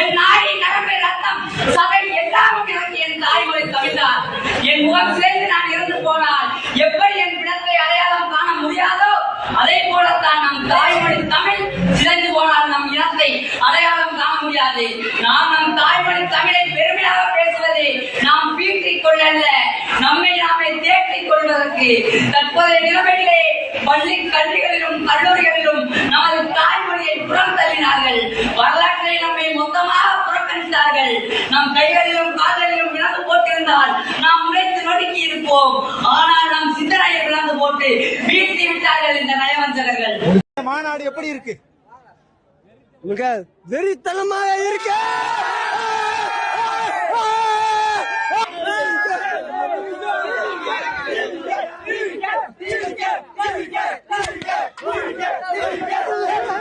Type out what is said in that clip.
என் நாடி நரம்பு ரத்தம் சதை எல்லாமும் எனக்கு என் தாய்மொழி தமிழ்தான் என் முகம் சிதைந்து நான் இருந்து போனால் எப்படி என் பிணத்தை அடையாளம் காண முடியாதோ? அதே போலத்தான் நம் தாய்மொழி தமிழ் சிதைந்து போனால் நம் இனத்தை அடையாளம் காண முடியாது. நாம் நம் தாய்மொழி தமிழை பெருமையாக பேசுவது நாம் பீட்டிக் கொள்ளல்ல. நம்மை நாமே தேற்றிக் கொள்வதற்கு தற்போதைய நிலைமையிலே பள்ளி கல்விகளிலும் கல்லூரிகளிலும் நமது தாய்மொழியை புறம் தள்ளினார்கள். வரலாற்றை நம் கைகளிலும் கால்களிலும் இழந்து போட்டிருந்தால் நாம் உழைத்து நொடுக்கி இருப்போம். ஆனால் நம் சிந்தனையை இழந்து போட்டு வீழ்த்தி விட்டார்கள் இந்த நயவஞ்சகர்கள். மாநாடு எப்படி இருக்கு? வெறித்தனமாக இருக்கு!